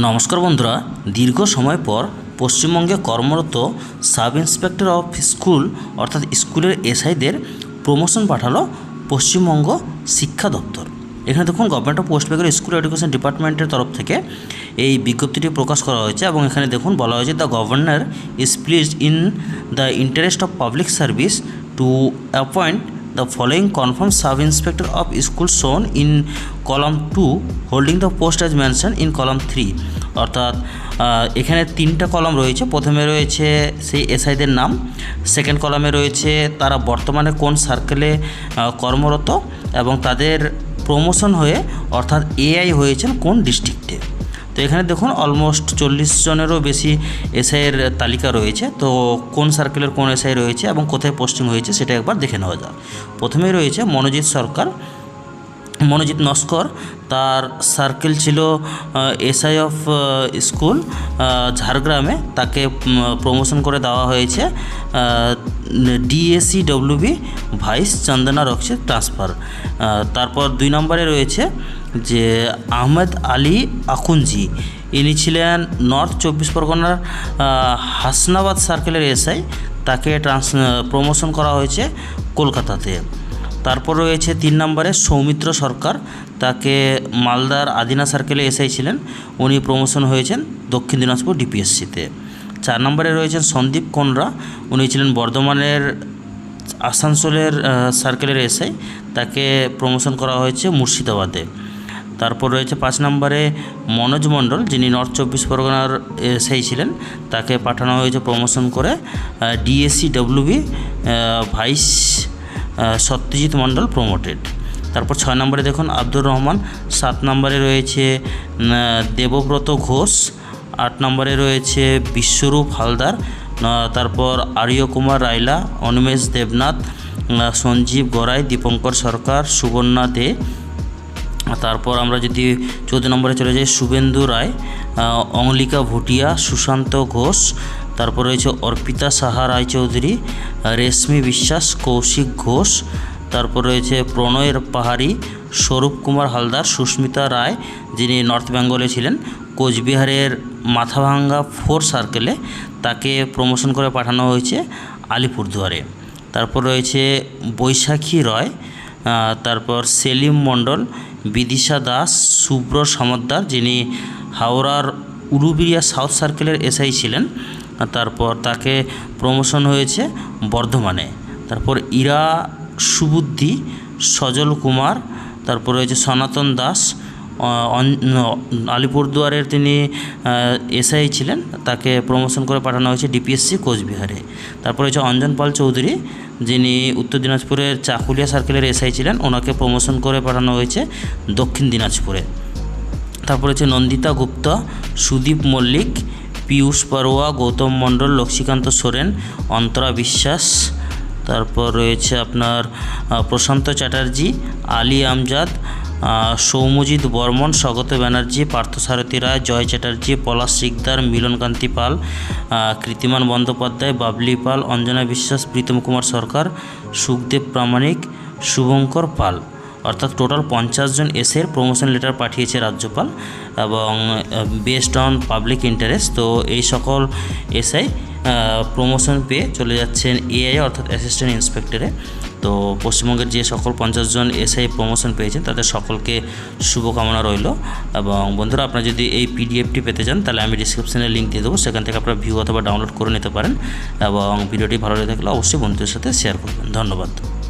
নমস্কার বন্ধুরা, দীর্ঘ সময় পর পশ্চিমবঙ্গে কর্মরত সাব ইন্সপেক্টর অফ স্কুল অর্থাৎ স্কুলের এসআইদের প্রমোশন পাঠালো পশ্চিমবঙ্গ শিক্ষা দপ্তর। এখানে দেখুন government of West Bengal school education ডিপার্টমেন্টের তরফ থেকে এই বিজ্ঞপ্তিটি প্রকাশ করা হয়েছে এবং এখানে দেখুন, বলা হয়েছে the governor is pleased in the interest of public service to appoint the following confirmed sub inspector of school shown in column 2 holding the post as mentioned in column 3 অর্থাৎ এখানে তিনটা কলাম রয়েছে। প্রথমে রয়েছে সেই এসআইদের নাম। সেকেন্ড কলামে রয়েছে তারা বর্তমানে কোন সার্কেলে কর্মরত এবং তাদের প্রমোশন হয়ে অর্থাৎ এআই হয়েছেন কোন ডিস্ট্রিক্টে তো এখানে দেখুন অলমোস্ট চল্লিশ জনেরও বেশি এসআইয়ের তালিকা রয়েছে। তো কোন সার্কেলের কোন এসআই রয়েছে এবং কোথায় পোস্টিং হয়েছে সেটা একবার দেখে নেওয়া যাক। প্রথমেই রয়েছে মনোজিৎ সরকার। মনোজিৎ নস্কর, তার সার্কেল ছিল এসআই অফ স্কুল ঝাড়গ্রামে। তাকে প্রমোশন করে দেওয়া হয়েছে ডিএসি ডব্লিউবি ভাইস চন্দনা রক্সে ট্রান্সফার তারপর দুই নম্বরে রয়েছে যে, আহমেদ আলী আকুঞ্জি। ইনি ছিলেন নর্থ চব্বিশ পরগনার হাসনাবাদ সার্কেলের এসআই তাকে ট্রান্স প্রমোশন করা হয়েছে কলকাতাতে। তারপর রয়েছে তিন নম্বরে সৌমিত্র সরকার। তাকে মালদার আদিনা সার্কেলে এসআই ছিলেন। উনি প্রমোশন হয়েছেন দক্ষিণ দিনাজপুর ডিপিএসসিতে চার নম্বরে রয়েছেন সন্দীপ কোনরা। উনি ছিলেন বর্ধমানের আসানসোলের সার্কেলের এসআই তাকে প্রমোশন করা হয়েছে মুর্শিদাবাদে। তারপর রয়েছে পাঁচ নম্বরে মনোজ মণ্ডল, যিনি নর্থ চব্বিশ পরগনার এসআই ছিলেন। তাকে পাঠানো হয়েছে প্রমোশন করে DSC WB vice Satyajit Mondal promoted তারপর ছয় নম্বরে দেখুন আব্দুর রহমান, সাত নম্বরে রয়েছে দেবব্রত ঘোষ, আট নম্বরে রয়েছে বিশ্বরূপ হালদার তারপর আর্য কুমার রায়লা অনিমেষ দেবনাথ সঞ্জীব গড়াই, দীপঙ্কর সরকার, সুবর্ণা দে। তারপর আমরা যদি চৌদ্দ নম্বরে চলে যাই, শুভেন্দু রায় অঙ্গলিকা ভুটিয়া, সুশান্ত ঘোষ তারপর রয়েছে অর্পিতা সাহা রায়চৌধুরী, রেশমি বিশ্বাস, কৌশিক ঘোষ, তারপর রয়েছে প্রণয়ের পাহাড়ি, স্বরূপ কুমার হালদার, সুস্মিতা রায়, যিনি নর্থ বেঙ্গলে ছিলেন। কোচবিহারের মাথাভাঙ্গা ফোর সার্কেলে তাকে প্রমোশন করে পাঠানো হয়েছে আলিপুরদুয়ারে। তারপর রয়েছে বৈশাখী রয় তারপর সেলিম মণ্ডল, বিদিশা দাস সুব্র সমদ্দার, যিনি হাওড়ার উলুবিরিয়া সাউথ সার্কেলের এসআই ছিলেন। তারপর তাকে প্রমোশন হয়েছে বর্ধমানে। তারপর ইরা সুবুদ্ধি, সজল কুমার, তারপর হয়েছে সনাতন দাস আলিপুরদুয়ারের তিনি এসআই ছিলেন, তাকে প্রমোশন করে পাঠানো হয়েছে ডিপিএসসি কোচবিহারে। তারপর হচ্ছে অঞ্জন পাল চৌধুরী, যিনি উত্তর দিনাজপুরের চাকুলিয়া সার্কেলের এসআই ছিলেন, ওনাকে প্রমোশন করে পাঠানো হয়েছে দক্ষিণ দিনাজপুরে। তারপর হচ্ছে নন্দিতা গুপ্তা, সুদীপ মল্লিক পীয়ূষ পারোয়া, গৌতম মণ্ডল, লক্ষ্মীকান্ত সোরেন, অন্তরা বিশ্বাস, তারপর রয়েছে আপনার প্রশান্ত চ্যাটার্জি, আলী আমজাদ সৌমজিৎ বর্মন, স্বগত ব্যানার্জি পার্থসারথী রায়, জয় চ্যাটার্জি, পলাশ শিকদার মিলনকান্তি পাল কৃতিমান বন্দ্যোপাধ্যায়, বাবলি পাল, অঞ্জনা বিশ্বাস, প্রীতম কুমার সরকার, সুখদেব প্রামাণিক, শুভঙ্কর পাল। অর্থাৎ টোটাল পঞ্চাশ জন এসের প্রমোশন লেটার পাঠিয়েছে রাজ্যপাল এবং বেসড অন পাবলিক ইন্টারেস্ট তো এই সকল এসআই প্রমোশন পেয়ে চলে যাচ্ছেন এআই অর্থাৎ অ্যাসিস্ট্যান্ট ইন্সপেক্টরে তো পশ্চিমবঙ্গের যে সকল পঞ্চাশ জন এসআই প্রমোশন পেয়েছেন, তাদের সকলকে শুভকামনা রইল। এবং বন্ধুরা, আপনারা যদি এই পিডিএফটি পেতে চান, তাহলে আমি ডিসক্রিপশনে লিঙ্ক দিয়ে দেবো। সেখান থেকে আপনারা ভিউ অথবা ডাউনলোড করে নিতে পারেন। এবং ভিডিওটি ভালো লেগে থাকলে অবশ্যই বন্ধুদের সাথে শেয়ার করবেন। ধন্যবাদ।